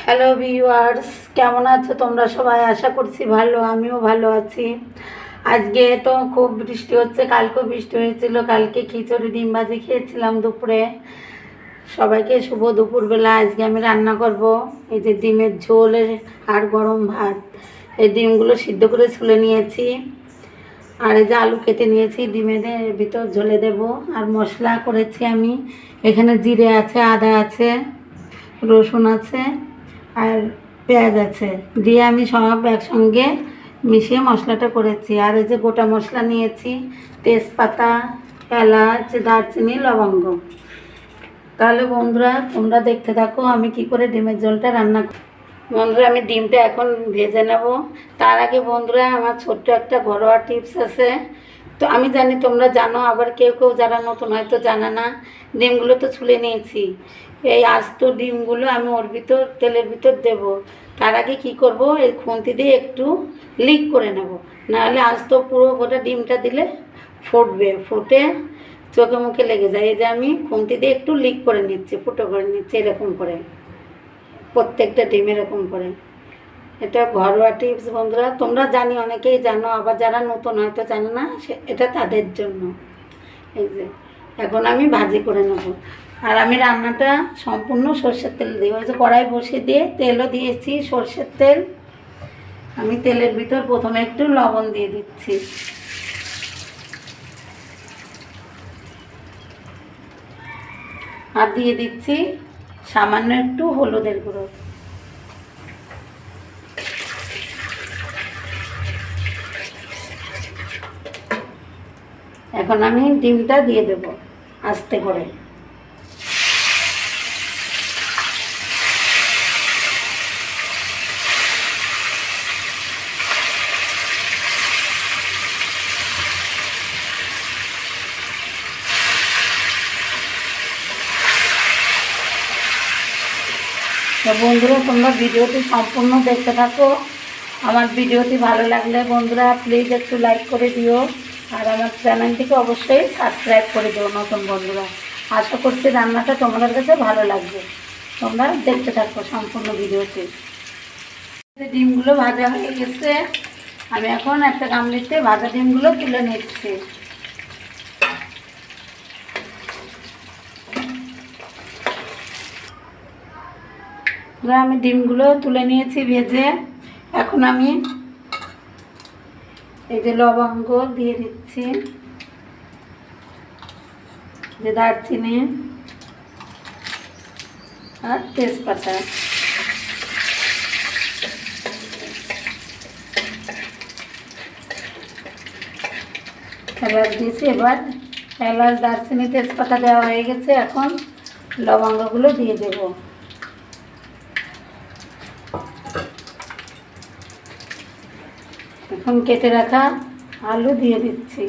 Hello viewers কেমন আছো তোমরা সবাই? আশা করছি ভালো, আমিও ভালো আছি। আজকে তো খুব বৃষ্টি হচ্ছে কালকেও বৃষ্টি হয়েছিল, কালকে খিচুড়ি, ডিম ভাজি খেয়েছিলাম দুপুরে। সবাইকে শুভ দুপুরবেলা। আজকে আমি রান্না করব। এই যে ডিমের ঝোল আর গরম ভাত। এই ডিমগুলো সিদ্ধ করে ছুলে নিয়েছি। আর এই যে আলু কেটে নিয়েছি, ডিমের ভিতর ঝোলে দেব। আর মশলা করেছি আমি। এখানে জিরে আছে, আদা আছে, রসুন আছে। আর পেঁয়াজ আছে। দিয়ে আমি সব একসঙ্গে মিশিয়ে মশলাটা করেছি। আর এই যে গোটা মশলা নিয়েছি, তেজপাতা, এলাচ, দারচিনি, লবঙ্গ। তাহলে বন্ধুরা, তোমরা দেখতে থাকো আমি কি করে ডিমের জলটা রান্না বন্ধুরা, আমি ডিমটা এখন ভেজে নেব। তার আগে বন্ধুরা, আমার ছোট্ট একটা ঘরোয়া টিপস আছে। তো আমি জানি তোমরা জানো, আবার কেউ কেউ যারা নতুন হয়তো জানে না, ডিমগুলো তো ছুলে নিয়েছি। এই আস্ত ডিমগুলো আমি ওর ভিতর, তেলের ভিতর দেব। তার আগে কি করব, এই খুন্তি দিয়ে একটু লিক করে নেব। নাহলে আস্ত পুরো গোটা ডিমটা দিলে ফুটবে, ফুটে চোখে মুখে লেগে যায়। এই যে আমি খুন্তি দিয়ে একটু লিক করে নিচ্ছি, ফুটো করে নিচ্ছি এরকম করে। প্রত্যেকটা ডিম এরকম করে। এটা ঘরোয়া টিপস বন্ধুরা, তোমরা জানি, অনেকেই জানো, আবার যারা নতুন হয়তো জানো না এটা তাদের জন্য। এই যে, এখন আমি ভাজি করে নেব। আর আমি রান্নাটা সম্পূর্ণ সর্ষের তেল দিই যে কড়াই বসিয়ে দিয়ে তেলও দিয়েছি, সর্ষের তেল। আমি তেলের ভিতর প্রথমে একটু লবণ দিয়ে দিচ্ছি। আর দিয়ে দিচ্ছি সামান্য একটু হলুদের গুঁড়ো। এখন আমি ডিমটা দিয়ে দেব আস্তে করে। তো বন্ধুরা, তোমরা ভিডিওটি সম্পূর্ণ দেখতে থাকো। আমার ভিডিওটি ভালো লাগলে বন্ধুরা প্লিজ একটু লাইক করে দিও। আর আমার চ্যানেলটিকে অবশ্যই সাবস্ক্রাইব করে দিও, নতুন বন্ধুরা। আশা করছি রান্নাটা তোমাদের কাছে ভালো লাগবে। তোমরা দেখতে থাকো সম্পূর্ণ ভিডিওটি। ডিমগুলো ভাজা হয়ে গেছে। আমি এখন একটা গামলিতে ভাজা ডিমগুলো তুলে নিচ্ছি। আমি ডিমগুলো তুলে নিয়েছি ভেজে। এখন আমি এই যে লবঙ্গ দিয়ে দিচ্ছি, যে দারচিনি আর তেজপাতা। এলাচ দিয়েছি, এবার এলাচ, দারচিনি, তেজপাতা দেওয়া হয়ে গেছে। এখন লবঙ্গগুলো দিয়ে দেবো। এখন কেটে রাখা আলু দিয়ে দিচ্ছি।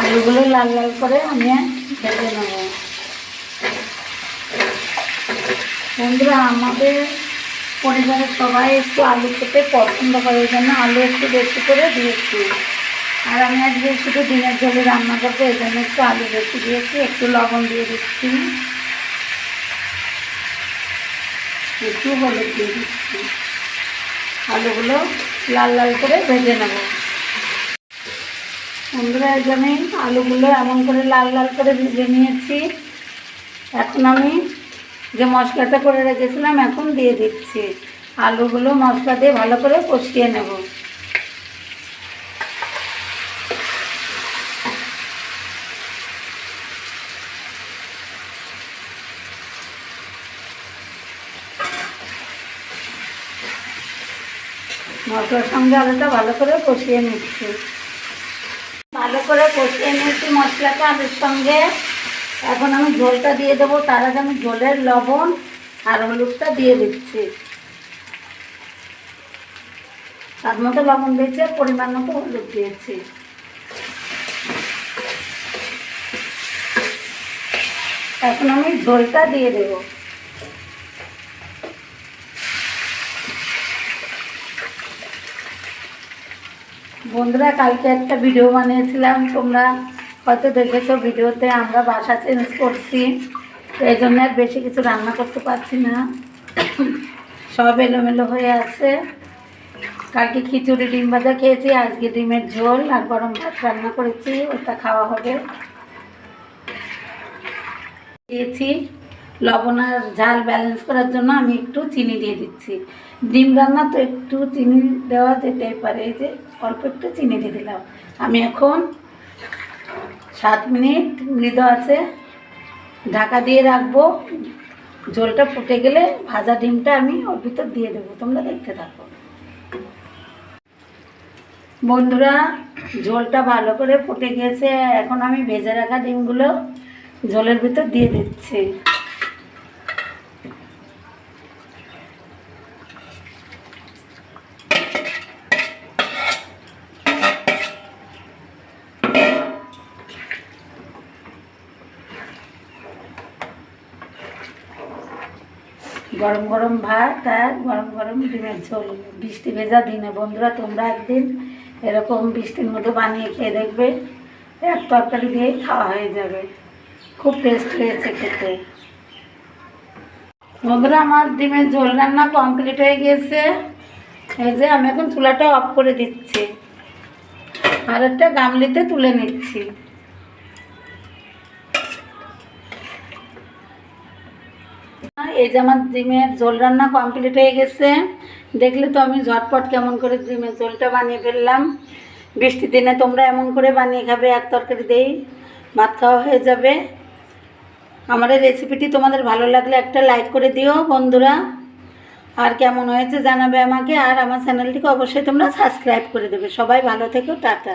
আলুগুলো লাল লাল করে আমি ভেজে নেব। বন্ধুরা, আমাদের পরিবারের সবাই একটু আলু খেতে পছন্দ করে, এই জন্য আলু একটু বেশি করে দিয়েছি। আর আমি আজকে শুধু ডিমের ঝোলে রান্না করব, এই জন্য একটু আলু বেশি দিয়েছি, একটু লবণ দিয়ে দিচ্ছি। একটু হলুদ দিয়ে দিচ্ছি। আলুগুলো লাল লাল করে ভেজে নেব। বন্ধুরা, এই আমি আলুগুলো এমন করে লাল লাল করে ভেজে নিয়েছি। এখন আমি যে মশলাটা করে রেখেছিলাম, এখন দিয়ে দিচ্ছি। আলুগুলো মশলা দিয়ে ভালো করে কষিয়ে নেব। মশলার সঙ্গে আলুটা ভালো করে কষিয়ে নিচ্ছি। ভালো করে কষিয়ে নিয়েছি মশলাটা আলুর সঙ্গে। এখন আমি ঝোলটা দিয়ে দেবো। তার আগে আমি ঝোলের লবণ আর হলুদটা দিয়ে দিচ্ছি। তার মতো লবণ দিয়েছি পরিমাণ মতো হলুদ দিয়েছি। এখন আমি ঝোলটা দিয়ে দেবো। বন্ধুরা, কালকে একটা ভিডিও বানিয়েছিলাম, তোমরা হয়তো দেখেছ ভিডিওতে, আমরা বাসা চেঞ্জ করছি, তো এই জন্য আর বেশি কিছু রান্না করতে পারছি না। সব এলোমেলো হয়ে আছে। কালকে খিচুড়ি ডিম ভাজা খেয়েছি, আজকে ডিমের ঝোল আর গরম ভাত রান্না করেছি, ওটা খাওয়া হবে। দিয়েছি। লবণ আর ঝাল ব্যালেন্স করার জন্য আমি একটু চিনি দিয়ে দিচ্ছি। ডিম রান্না তো একটু চিনি দেওয়া যেতেই পারে যে অল্প একটু চিনি দিয়ে দিলাম। আমি এখন সাত মিনিট মৃদু আছে, ঢাকা দিয়ে রাখব। ঝোলটা ফুটে গেলে ভাজা ডিমটা আমি ওর ভিতর দিয়ে দেবো, তোমরা দেখতে থাকো। বন্ধুরা, ঝোলটা ভালো করে ফুটে গিয়েছে এখন আমি ভেজে রাখা ডিমগুলো ঝোলের ভিতর দিয়ে দিচ্ছি। গরম গরম ভাত আর গরম গরম ডিমের ঝোল। বৃষ্টি ভেজা দিনে। বন্ধুরা, তোমরা একদিন এরকম বৃষ্টির মধ্যে বানিয়ে খেয়ে দেখবে, এক তরকারি দিয়েই খাওয়া হয়ে যাবে। খুব টেস্ট হয়েছে খেতে। বন্ধুরা, আমার ডিমের ঝোল রান্না কমপ্লিট হয়ে গিয়েছে এই যে আমি এখন চুলাটা অফ করে দিচ্ছি। আর একটা গামলিতে তুলে নিচ্ছি। এই যে আমার ডিমের ঝোল রান্না কমপ্লিট হয়ে গেছে। দেখলে তো আমি ঝটপট কেমন করে ডিমের ঝোলটা বানিয়ে ফেললাম। বৃষ্টির দিনে তোমরা এমন করে বানিয়ে খাবে, এক তরকারি দেই ভাত খাওয়া হয়ে যাবে। আমার এই রেসিপিটি তোমাদের ভালো লাগলে একটা লাইক করে দিও বন্ধুরা। আর কেমন হয়েছে জানাবে আমাকে, আর আমার চ্যানেলটিকে অবশ্যই তোমরা সাবস্ক্রাইব করে দেবে। সবাই ভালো থেকো, টাটা।